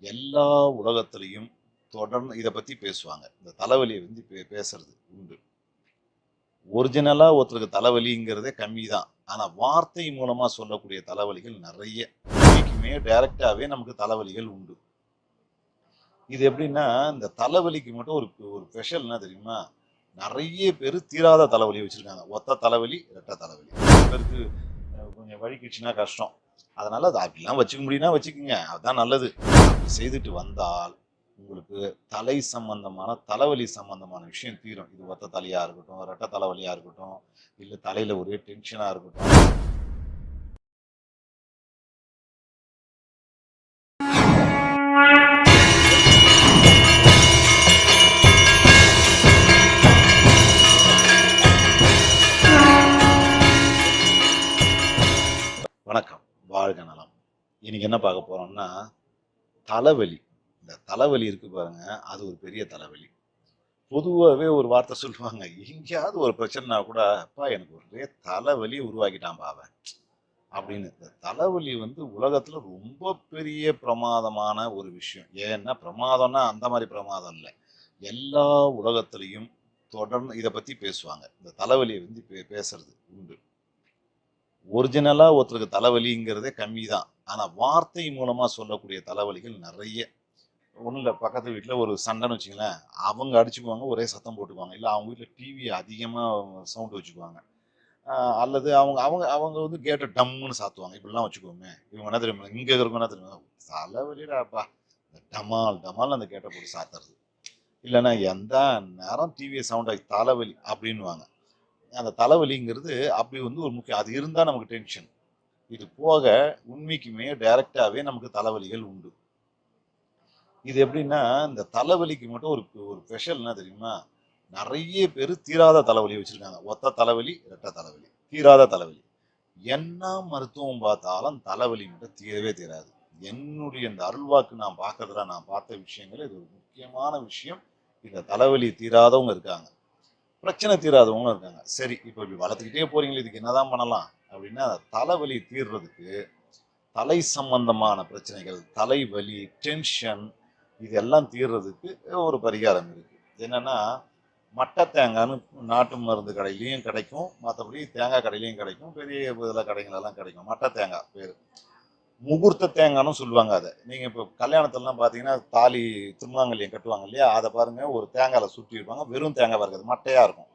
எல்லா உலகத்திலையும் தொடர்ந்து இதை பற்றி பேசுவாங்க. இந்த தலைவலியை வந்து பே பேசுறது உண்டு. ஒரிஜினலாக ஒருத்தருக்கு தலைவலிங்கிறதே கம்மி தான். ஆனால் வார்த்தை மூலமாக சொல்லக்கூடிய தலைவலிகள் நிறைய. இன்னைக்குமே டைரக்டாகவே நமக்கு தலைவலிகள் உண்டு. இது எப்படின்னா இந்த தலைவலிக்கு மட்டும் ஒரு ஒரு ஸ்பெஷல் என்ன தெரியுமா? நிறைய பேர் தீராத தலைவலி வச்சுருக்காங்க. ஒத்த தலைவலி ரெட்ட தலைவலி. பேருக்கு கொஞ்சம் வழிக்கிடுச்சுன்னா கஷ்டம். அதனால் அது அப்படிலாம் வச்சுக்க முடியும்னா வச்சுக்கோங்க. அதுதான் நல்லது. செய்துட்டு வந்தால் உங்களுக்கு தலை சம்பந்தமான தலைவலி சம்பந்தமான விஷயம் தீரும். இது ஒத்த தலையாக இருக்கட்டும் ரெட்டை தலைவலியாக இருக்கட்டும் இல்லை தலையில் ஒரே டென்ஷனாக இருக்கட்டும். என்ன பார்க்க போகிறோம்னா தலைவலி. இந்த தலைவலி இருக்குது பாருங்க அது ஒரு பெரிய தலைவலி. பொதுவாகவே ஒரு வார்த்தை சொல்லுவாங்க எங்கேயாவது ஒரு பிரச்சனைனா கூட அப்பா எனக்கு ஒரே தலைவலி உருவாக்கிட்டான் பாவன் அப்படின்னு. இந்த தலைவலி வந்து உலகத்தில் ரொம்ப பெரிய பிரமாதமான ஒரு விஷயம். ஏன்னா பிரமாதம்னா அந்த மாதிரி பிரமாதம் இல்லை. எல்லா உலகத்துலேயும் தொடர்ந்து இதை பற்றி பேசுவாங்க. இந்த தலைவலியை வந்து பே- பேசுறது உண்டு. ஒரிஜினலாக ஒருத்தருக்கு தலைவலிங்கிறதே கம்மி தான் ஆனால் வார்த்தை மூலமாக சொல்லக்கூடிய தலைவலிகள் நிறைய. ஒன்றும் இல்லை பக்கத்து வீட்டில் ஒரு சண்டைன்னு வச்சுங்களேன் அவங்க அடிச்சுக்குவாங்க ஒரே சத்தம் போட்டுக்குவாங்க. இல்லை அவங்க வீட்டில் டிவி அதிகமாக சவுண்ட் வச்சுக்குவாங்க. அல்லது அவங்க அவங்க அவங்க வந்து கேட்டை டம்முன்னு சாத்துவாங்க. இப்படிலாம் வச்சுக்கோமே இவங்க என்ன தெரியுமா? இங்கே இருக்கவங்க என்ன தெரியுமா? தலைவலிடாப்பா. இந்த டமால் டமால் அந்த கேட்டை போட்டு சாத்துறது. இல்லைன்னா எந்த நேரம் டிவியை சவுண்ட் ஆகி தலைவலி அப்படின்னுவாங்க. அந்த தலைவலிங்கிறது அப்படி வந்து ஒரு முக்கியம். அது இருந்தால் நமக்கு டென்ஷன் இது போக உண்மைக்குமே டைரக்டாகவே நமக்கு தலைவலிகள் உண்டு. இது எப்படின்னா இந்த தலைவலிக்கு மட்டும் ஒரு ஒரு ஸ்பெஷல் என்ன தெரியுமா? நிறைய பேர் தீராத தலைவலி வச்சுருக்காங்க. ஒத்த தலைவலி ரெட்ட தலைவலி. தீராத தலைவலி. என்ன மருத்துவம் பார்த்தாலும் தலைவலி மட்டும் தீரவே தீராது. என்னுடைய இந்த அருள்வாக்கு நான் பார்க்கறதுல நான் பார்த்த விஷயங்கள் இது ஒரு முக்கியமான விஷயம். இந்த தலைவலி தீராதவங்க இருக்காங்க. பிரச்சனை தீராதவங்களும் இருக்காங்க. சரி இப்போ இப்படி வளர்த்துக்கிட்டே போறீங்களே இதுக்கு என்னதான் பண்ணலாம்? அப்படின்னா தலைவலி தீர்றதுக்கு தலை சம்பந்தமான பிரச்சனைகள் தலைவலி டென்ஷன் இதெல்லாம் தீர்றதுக்கு ஒரு பரிகாரம் இருக்கு. என்னன்னா மட்டை தேங்காய்னு நாட்டு மருந்து கடையிலையும் கிடைக்கும். மற்றபடி தேங்காய் கடையிலையும் கிடைக்கும். பெரிய இதில் கடைங்களெல்லாம் கிடைக்கும். மட்டை தேங்காய் பேர். முகூர்த்த தேங்காய்னு சொல்லுவாங்க அதை. நீங்கள் இப்போ கல்யாணத்துலலாம் பார்த்தீங்கன்னா தாலி திருமணங்கள்லையும் கட்டுவாங்க இல்லையா? அதை பாருங்க. ஒரு தேங்காயில் சுற்றி இருப்பாங்க வெறும் தேங்காய் இருக்காது மட்டையாக இருக்கும்.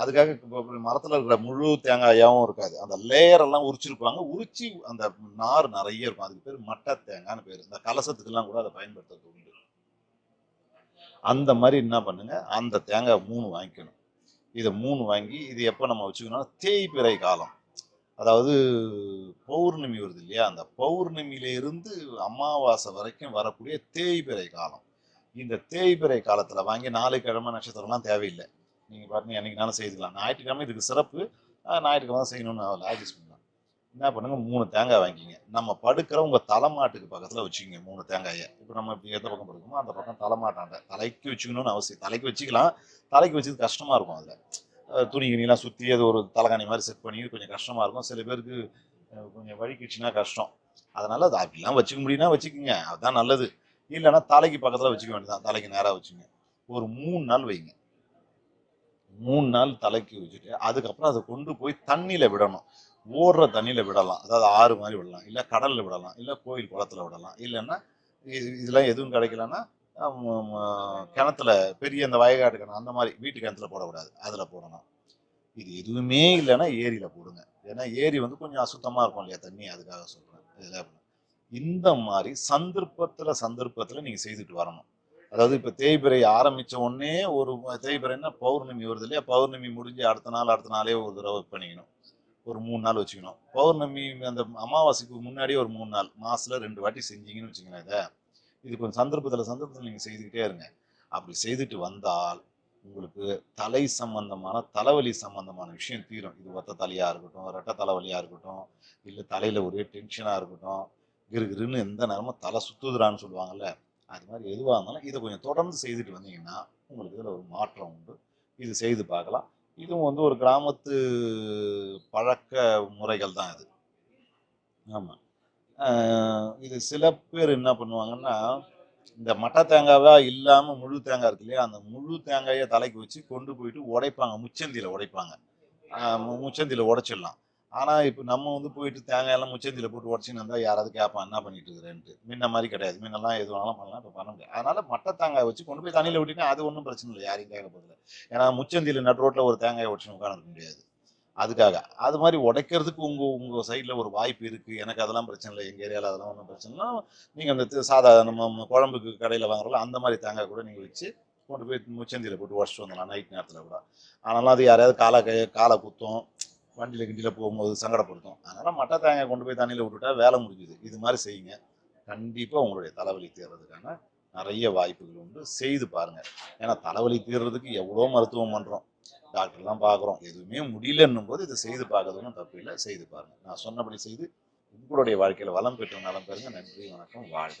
அதுக்காக மரத்தில் இருக்கிற முழு தேங்காயாவும் இருக்காது. அந்த லேயர் எல்லாம் உரிச்சிருப்பாங்க. உரிச்சு அந்த நார் நிறைய இருக்கும். அதுக்கு பேர் மட்டை தேங்காய்னு பேர். இந்த கலசத்துக்கெல்லாம் கூட அதை பயன்படுத்துறது உண்டு. அந்த மாதிரி என்ன பண்ணுங்க? அந்த தேங்காய் மூணு வாங்கிக்கணும். இதை மூணு வாங்கி இது எப்போ நம்ம வச்சுக்கணும் தேய்பிறை காலம். அதாவது பௌர்ணமி வருது இல்லையா? அந்த பௌர்ணமியில இருந்து அமாவாசை வரைக்கும் வரக்கூடிய தேய்பிறை காலம். இந்த தேய்பிறை காலத்தில் வாங்கி நாலு கிழமை நட்சத்திரம்லாம் தேவையில்லை. நீங்கள் பாருங்க என்னைக்குனாலும் செய்துக்கலாம். ஞாயிற்றுக்கிழமை இதுக்கு சிறப்பு. ஞாயிற்றுக்கிழமை செய்யணும்னு செய்யணும்னு அட்ஜஸ்ட் பண்ணலாம் என்ன பண்ணுங்க மூணு தேங்காய் வாங்கிங்க நம்ம படுக்கிற உங்கள் தலைமாட்டுக்கு பக்கத்தில் வச்சுக்கோங்க மூணு தேங்காயை. இப்போ நம்ம இப்படி எந்த பக்கம் படுக்கணுமோ அந்த பக்கம் தலைமாட்டாண்ட தலைக்கு வச்சுக்கணும்னு அவசியம். தலைக்கு வச்சுக்கலாம். தலைக்கு வச்சது கஷ்டமாக இருக்கும் அதில். துணி கிணிலாம் சுற்றி அது ஒரு தலைகாணி மாதிரி செட் பண்ணி கொஞ்சம் கஷ்டமாக இருக்கும். சில பேருக்கு கொஞ்சம் வழிக்கிடுச்சுன்னா கஷ்டம். அதனால் அது அப்படிலாம் வச்சுக்க முடியும்னா வச்சுக்கோங்க. அதுதான் நல்லது. இல்லைன்னா தலைக்கு பக்கத்தில் வச்சுக்க வேண்டியதான் தலைக்கு நேராக வச்சுங்க. ஒரு மூணு நாள் வைங்க. மூணு நாள் தலைக்கு வச்சுட்டு அதுக்கப்புறம் அதை கொண்டு போய் தண்ணியில் விடணும். ஓடுற தண்ணியில் விடலாம். அதாவது ஆறு மாதிரி விடலாம். இல்லை கடலில் விடலாம். இல்லை கோயில் குளத்துல விடலாம். இல்லைன்னா இது- இதெல்லாம் எதுவும் கிடைக்கலன்னா கிணத்துல பெரிய அந்த வயகாட்டு கிணறு அந்த மாதிரி வீட்டு கிணத்துல போடக்கூடாது. அதில் போடணும். இது எதுவுமே இல்லைன்னா ஏரியில் போடுங்க. ஏன்னா ஏரி வந்து கொஞ்சம் அசுத்தமாக இருக்கும் இல்லையா தண்ணி? அதுக்காக சொல்கிறேன் இதில் இந்த மாதிரி சந்தர்ப்பத்தில் சந்தர்ப்பத்தில் நீங்கள் செய்துட்டு வரணும். அதாவது இப்ப தேய்பிரை ஆரம்பிச்ச உடனே ஒரு தேய்பிறைன்னா பௌர்ணமி வருது இல்லையா? பௌர்ணமி முடிஞ்சு அடுத்த நாள் அடுத்த நாளே ஒரு தடவை பண்ணிக்கணும். ஒரு மூணு நாள் வச்சுக்கணும். பௌர்ணமி அந்த அமாவாசைக்கு முன்னாடியே ஒரு மூணு நாள் மாசத்துல ரெண்டு வாட்டி செஞ்சீங்கன்னு வச்சுக்கோங்களேன் இதை. இது கொஞ்சம் சந்தர்ப்பத்துல சந்தர்ப்பத்தில் நீங்க செய்துக்கிட்டே இருங்க. அப்படி செய்துட்டு வந்தால் உங்களுக்கு தலை சம்பந்தமான தலைவலி சம்பந்தமான விஷயம் தீரும். இது ஒத்த தலையா இருக்கட்டும் ரெட்டை தலைவலியா இருக்கட்டும் இல்லை தலையில ஒரே டென்ஷனா இருக்கட்டும் கிருகிருன்னு எந்த நேரமும் தலை சுத்துதுறான்னு சொல்லுவாங்கல்ல. அது மாதிரி எதுவாக இருந்தாலும் இதை கொஞ்சம் தொடர்ந்து செய்துட்டு வந்தீங்கன்னா உங்களுக்கு இதில் ஒரு மாற்றம் உண்டு. இது செய்து பார்க்கலாம். இதுவும் வந்து ஒரு கிராமத்து பழக்க முறைகள் தான் இது. ஆமாம் இது சில பேர் என்ன பண்ணுவாங்கன்னா இந்த மட்டை தேங்காவாக இல்லாமல் முழு தேங்காய் இருக்கு இல்லையா அந்த முழு தேங்காயை தலைக்கு வச்சு கொண்டு போயிட்டு உடைப்பாங்க. முச்சந்தியில் உடைப்பாங்க. முச்சந்தியில் உடைச்சிடலாம். ஆனால் இப்போ நம்ம வந்து போயிட்டு தேங்காய் எல்லாம் முச்சந்தியில் போட்டு உடச்சின்னு இருந்தால் யாராவது கேட்பான் என்ன பண்ணிட்டு இருக்கிறேன்ட்டு முன்ன மாதிரி கிடையாது. முன்னெல்லாம் எது வேணாலும் பண்ணலாம் இப்போ பண்ண முடியாது. அதனால மட்டை தேங்காய் வச்சு கொண்டு போய் தண்ணியில் விட்டீங்கன்னா அது ஒன்றும் பிரச்சனை இல்லை யாரையும் கேட்க போதில்லை ஏன்னா முச்சந்தியில் நட் ரோட்டில் ஒரு தேங்காயை உடச்சுன்னு உட்காந்துருக்க முடியாது. அதுக்காக. அது மாதிரி உடைக்கிறதுக்கு உங்கள் உங்கள் சைடில் ஒரு வாய்ப்பு இருக்குது எனக்கு அதெல்லாம் பிரச்சனை இல்லை எங்கள் ஏரியாவில் அதெல்லாம் ஒன்றும் பிரச்சனை இல்லை. நீங்கள் அந்த தி- சாதா நம்ம குழம்புக்கு கடையில் வாங்குறல அந்த மாதிரி தேங்காய் கூட நீங்கள் வச்சு கொண்டு போய் முச்சந்தியில் போட்டு உடச்சிட்டு வந்துடலாம் நைட் நேரத்தில் கூட. ஆனாலும் அது யாரையாவது காலை கை காலை குத்தும். வண்டியில் கிண்டியில் போகும்போது சங்கடப்படுத்தும். அதனால் மட்டை தேங்காய் கொண்டு போய் தண்ணியில் விட்டுட்டா வேலை முடிஞ்சுது. இது மாதிரி செய்யுங்க. கண்டிப்பாக உங்களுடைய தலைவலி தீர்றதுக்கான நிறைய வாய்ப்புகள் உண்டு. செய்து பாருங்கள் ஏன்னா தலைவலி தீர்றதுக்கு எவ்வளோ மருத்துவம் பண்ணுறோம் டாக்டர்லாம் பார்க்குறோம். எதுவுமே முடியலன்னும் போது இதை செய்து பார்க்கறதுன்னு ஒன்றும் தப்பு இல்லை. செய்து பாருங்கள் நான் சொன்னபடி செய்து உங்களுடைய வாழ்க்கையில் வளம் பெற்ற நலம் பெறுங்க. நன்றி வணக்கம். வாழ்க